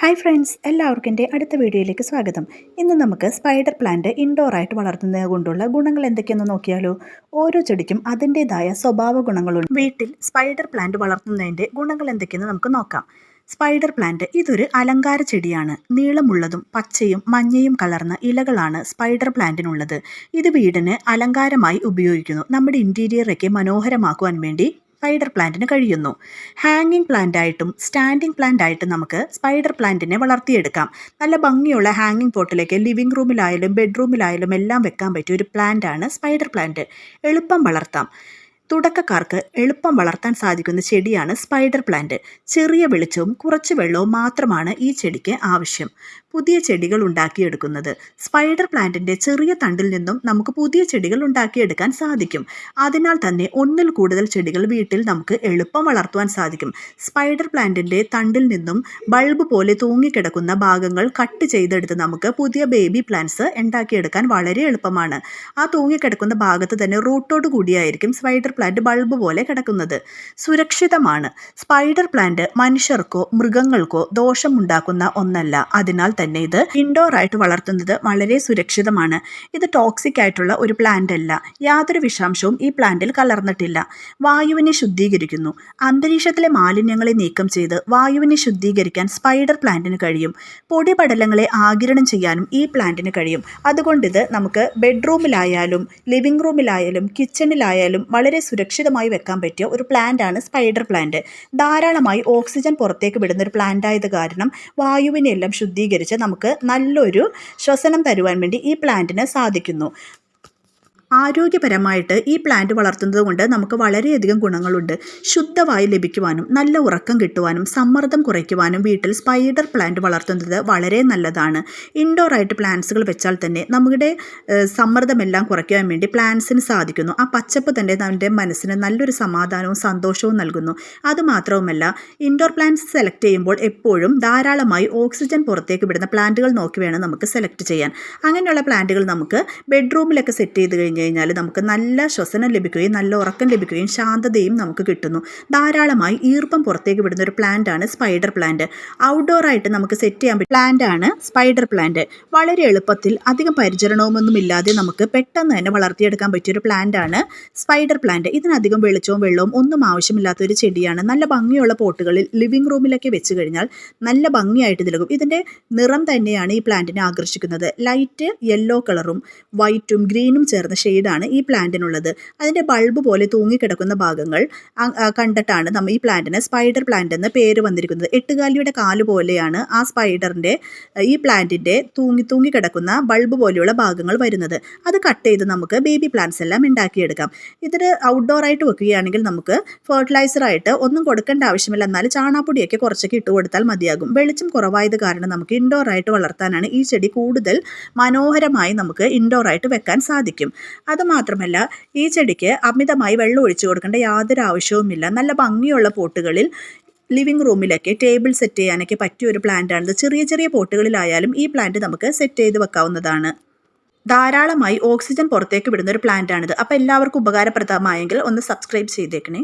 Hi friends എല്ലാവർക്കും എന്റെ അടുത്ത വീഡിയോയിലേക്ക് സ്വാഗതം. ഇന്ന് നമുക്ക് സ്പൈഡർ പ്ലാന്റ് ഇൻഡോറായിട്ട് വളർത്തുന്നത് കൊണ്ടുള്ള ഗുണങ്ങൾ എന്തൊക്കെയെന്ന് നോക്കിയാലോ? ഓരോ ചെടിക്കും അതിന്റേതായ സ്വഭാവ ഗുണങ്ങളുണ്ട്. വീട്ടിൽ സ്പൈഡർ പ്ലാന്റ് വളർത്തുന്നതിന്റെ ഗുണങ്ങൾ എന്തൊക്കെയെന്ന് നമുക്ക് നോക്കാം. സ്പൈഡർ പ്ലാന്റ് ഇതൊരു അലങ്കാര ചെടിയാണ്. നീളമുള്ളതും പച്ചയും മഞ്ഞയും കലർന്ന ഇലകളാണ് സ്പൈഡർ പ്ലാന്റിനുള്ളത്. ഇത് വീടിന് അലങ്കാരമായി ഉപയോഗിക്കുന്നു. നമ്മുടെ ഇന്റീരിയറൊക്കെ മനോഹരമാക്കുവാൻ വേണ്ടി സ്പൈഡർ പ്ലാന്റിന് കഴിയുന്നു. ഹാങ്ങിങ് പ്ലാന്റ് ആയിട്ടും സ്റ്റാൻഡിങ് പ്ലാന്റ് ആയിട്ടും നമുക്ക് സ്പൈഡർ പ്ലാന്റിനെ വളർത്തിയെടുക്കാം. നല്ല ഭംഗിയുള്ള ഹാങ്ങിങ് പോട്ടിലേക്ക് ലിവിംഗ് റൂമിലായാലും ബെഡ്റൂമിലായാലും എല്ലാം വെക്കാൻ പറ്റിയ ഒരു പ്ലാന്റ് ആണ് സ്പൈഡർ പ്ലാന്റ് എളുപ്പം വളർത്താം. തുടക്കക്കാർക്ക് എളുപ്പം വളർത്താൻ സാധിക്കുന്ന ചെടിയാണ് സ്പൈഡർ പ്ലാന്റ് ചെറിയ വെളിച്ചവും കുറച്ച് വെള്ളവും മാത്രമാണ് ഈ ചെടിക്ക് ആവശ്യം. പുതിയ ചെടികൾ ഉണ്ടാക്കിയെടുക്കുന്നത്. സ്പൈഡർ പ്ലാന്റിന്റെ ചെറിയ തണ്ടിൽ നിന്നും നമുക്ക് പുതിയ ചെടികൾ ഉണ്ടാക്കിയെടുക്കാൻ സാധിക്കും. അതിനാൽ തന്നെ ഒന്നിൽ കൂടുതൽ ചെടികൾ വീട്ടിൽ നമുക്ക് എളുപ്പം വളർത്തുവാൻ സാധിക്കും. സ്പൈഡർ പ്ലാന്റിന്റെ തണ്ടിൽ നിന്നും ബൾബ് പോലെ തൂങ്ങിക്കിടക്കുന്ന ഭാഗങ്ങൾ കട്ട് ചെയ്തെടുത്ത് നമുക്ക് പുതിയ ബേബി പ്ലാന്റ്സ് ഉണ്ടാക്കിയെടുക്കാൻ വളരെ എളുപ്പമാണ്. ആ തൂങ്ങിക്കിടക്കുന്ന ഭാഗത്ത് തന്നെ റൂട്ടോട് കൂടിയായിരിക്കും സ്പൈഡർ പ്ലാന്റ് ബൾബ് പോലെ കിടക്കുന്നത്. സുരക്ഷിതമാണ്. സ്പൈഡർ പ്ലാന്റ് മനുഷ്യർക്കോ മൃഗങ്ങൾക്കോ ദോഷമുണ്ടാക്കുന്ന ഒന്നല്ല. അതിനാൽ തന്നെ ഇത് ഇൻഡോർ ആയിട്ട് വളർത്തുന്നത് വളരെ സുരക്ഷിതമാണ്. ഇത് ടോക്സിക് ആയിട്ടുള്ള ഒരു പ്ലാന്റ് അല്ല. യാതൊരു വിഷാംശവും ഈ പ്ലാന്റിൽ കലർന്നിട്ടില്ല. വായുവിനെ ശുദ്ധീകരിക്കുന്നു. അന്തരീക്ഷത്തിലെ മാലിന്യങ്ങളെ നീക്കം ചെയ്ത് വായുവിനെ ശുദ്ധീകരിക്കാൻ സ്പൈഡർ പ്ലാന്റിന് കഴിയും. പൊടിപടലങ്ങളെ ആകിരണം ചെയ്യാനും ഈ പ്ലാന്റിന് കഴിയും. അതുകൊണ്ട് ഇത് നമുക്ക് ബെഡ്റൂമിലായാലും ലിവിംഗ് റൂമിലായാലും കിച്ചണിലായാലും വളരെ സുരക്ഷിതമായി വെക്കാൻ പറ്റിയ ഒരു പ്ലാന്റ് ആണ് സ്പൈഡർ പ്ലാന്റ് ധാരാളമായി ഓക്സിജൻ പുറത്തേക്ക് വിടുന്ന ഒരു പ്ലാന്റ് ആയത് കാരണം വായുവിനെല്ലാം ശുദ്ധീകരിച്ച് നമുക്ക് നല്ലൊരു ശ്വസനം തരുവാൻ വേണ്ടി ഈ പ്ലാന്റിന് സാധിക്കുന്നു. ആരോഗ്യപരമായിട്ട് ഈ പ്ലാന്റ് വളർത്തുന്നത് കൊണ്ട് നമുക്ക് വളരെയധികം ഗുണങ്ങളുണ്ട്. ശുദ്ധവായു ലഭിക്കുവാനും നല്ല ഉറക്കം കിട്ടുവാനും സമ്മർദ്ദം കുറയ്ക്കുവാനും വീട്ടിൽ സ്പൈഡർ പ്ലാന്റ് വളർത്തുന്നത് വളരെ നല്ലതാണ്. ഇൻഡോർ ആയിട്ട് പ്ലാന്റ്സുകൾ വെച്ചാൽ തന്നെ നമ്മുടെ സമ്മർദ്ദമെല്ലാം കുറയ്ക്കുവാൻ വേണ്ടി പ്ലാന്റ്സിന് സാധിക്കുന്നു. ആ പച്ചപ്പ് തന്നെ നമ്മുടെ മനസ്സിന് നല്ലൊരു സമാധാനവും സന്തോഷവും നൽകുന്നു. അതുമാത്രവുമല്ല ഇൻഡോർ പ്ലാന്റ്സ് സെലക്ട് ചെയ്യുമ്പോൾ എപ്പോഴും ധാരാളമായി ഓക്സിജൻ പുറത്തേക്ക് വിടുന്ന പ്ലാന്റുകൾ നോക്കി വേണം നമുക്ക് സെലക്ട് ചെയ്യാൻ. അങ്ങനെയുള്ള പ്ലാന്റുകൾ നമുക്ക് ബെഡ്റൂമിലൊക്കെ സെറ്റ് ചെയ്ത് കഴിഞ്ഞ് കഴിഞ്ഞ് കഴിഞ്ഞാൽ നമുക്ക് നല്ല ശ്വസനം ലഭിക്കുകയും നല്ല ഉറക്കം ലഭിക്കുകയും ശാന്തതയും നമുക്ക് കിട്ടുന്നു. ധാരാളമായി ഈർപ്പം പുറത്തേക്ക് വിടുന്ന ഒരു പ്ലാന്റ് ആണ് സ്പൈഡർ പ്ലാന്റ് ഔട്ട്ഡോർ ആയിട്ട് നമുക്ക് സെറ്റ് ചെയ്യാൻ പറ്റും പ്ലാന്റ് ആണ് സ്പൈഡർ പ്ലാന്റ് വളരെ എളുപ്പത്തിൽ അധികം പരിചരണവുമൊന്നും ഇല്ലാതെ നമുക്ക് പെട്ടെന്ന് തന്നെ വളർത്തിയെടുക്കാൻ പറ്റിയ ഒരു പ്ലാന്റ് ആണ് സ്പൈഡർ പ്ലാന്റ് ഇതിനധികം വെളിച്ചവും വെള്ളവും ഒന്നും ആവശ്യമില്ലാത്ത ഒരു ചെടിയാണ്. നല്ല ഭംഗിയുള്ള പോട്ടുകളിൽ ലിവിംഗ് റൂമിലൊക്കെ വെച്ച് കഴിഞ്ഞാൽ നല്ല ഭംഗിയായിട്ട് നിൽക്കും ഇതിന്റെ നിറം തന്നെയാണ് ഈ പ്ലാന്റിനെ ആകർഷിക്കുന്നത്. ലൈറ്റ് യെല്ലോ കളറും വൈറ്റും ഗ്രീനും ചേർന്ന ഷെയ്ഡാണ് ഈ പ്ലാന്റിനുള്ളത് അതിന്റെ ബൾബ് പോലെ തൂങ്ങിക്കിടക്കുന്ന ഭാഗങ്ങൾ കണ്ടിട്ടാണ് നമ്മൾ ഈ പ്ലാന്റിന് സ്പൈഡർ പ്ലാന്റ് എന്ന് പേര് വന്നിരിക്കുന്നത്. എട്ടുകാലിയുടെ കാൽ പോലെയാണ് ആ സ്പൈഡറിന്റെ ഈ പ്ലാന്റിന്റെ തൂങ്ങി തൂങ്ങി കിടക്കുന്ന ബൾബ് പോലെയുള്ള ഭാഗങ്ങൾ വരുന്നത്. അത് കട്ട് ചെയ്ത് നമുക്ക് ബേബി പ്ലാന്റ്സ് എല്ലാം ഉണ്ടാക്കിയെടുക്കാം. ഇതിന് ഔട്ട്ഡോർ ആയിട്ട് വെക്കുകയാണെങ്കിൽ നമുക്ക് ഫെർട്ടിലൈസറായിട്ട് ഒന്നും കൊടുക്കേണ്ട ആവശ്യമില്ല. എന്നാൽ ചാണാപ്പൊടിയൊക്കെ കുറച്ചൊക്കെ ഇട്ട് കൊടുത്താൽ മതിയാകും. വെളിച്ചം കുറവായത് കാരണം നമുക്ക് ഇൻഡോർ ആയിട്ട് വളർത്താനാണ് ഈ ചെടി കൂടുതൽ മനോഹരമായി നമുക്ക് ഇൻഡോർ ആയിട്ട് വെക്കാൻ സാധിക്കും. അതുമാത്രമല്ല ഈ ചെടിക്ക് അമിതമായി വെള്ളം ഒഴിച്ചു കൊടുക്കേണ്ട യാതൊരു ആവശ്യവുമില്ല. നല്ല ഭംഗിയുള്ള പോട്ടുകളിൽ ലിവിംഗ് റൂമിലൊക്കെ ടേബിൾ സെറ്റ് ചെയ്യാനൊക്കെ പറ്റിയ ഒരു പ്ലാന്റാണിത് ചെറിയ ചെറിയ പോട്ടുകളിലായാലും ഈ പ്ലാന്റ് നമുക്ക് സെറ്റ് ചെയ്ത് വെക്കാവുന്നതാണ്. ധാരാളമായി ഓക്സിജൻ പുറത്തേക്ക് വിടുന്ന ഒരു പ്ലാന്റാണിത് അപ്പോൾ എല്ലാവർക്കും ഉപകാരപ്രദമായെങ്കിൽ ഒന്ന് സബ്സ്ക്രൈബ് ചെയ്തേക്കണേ.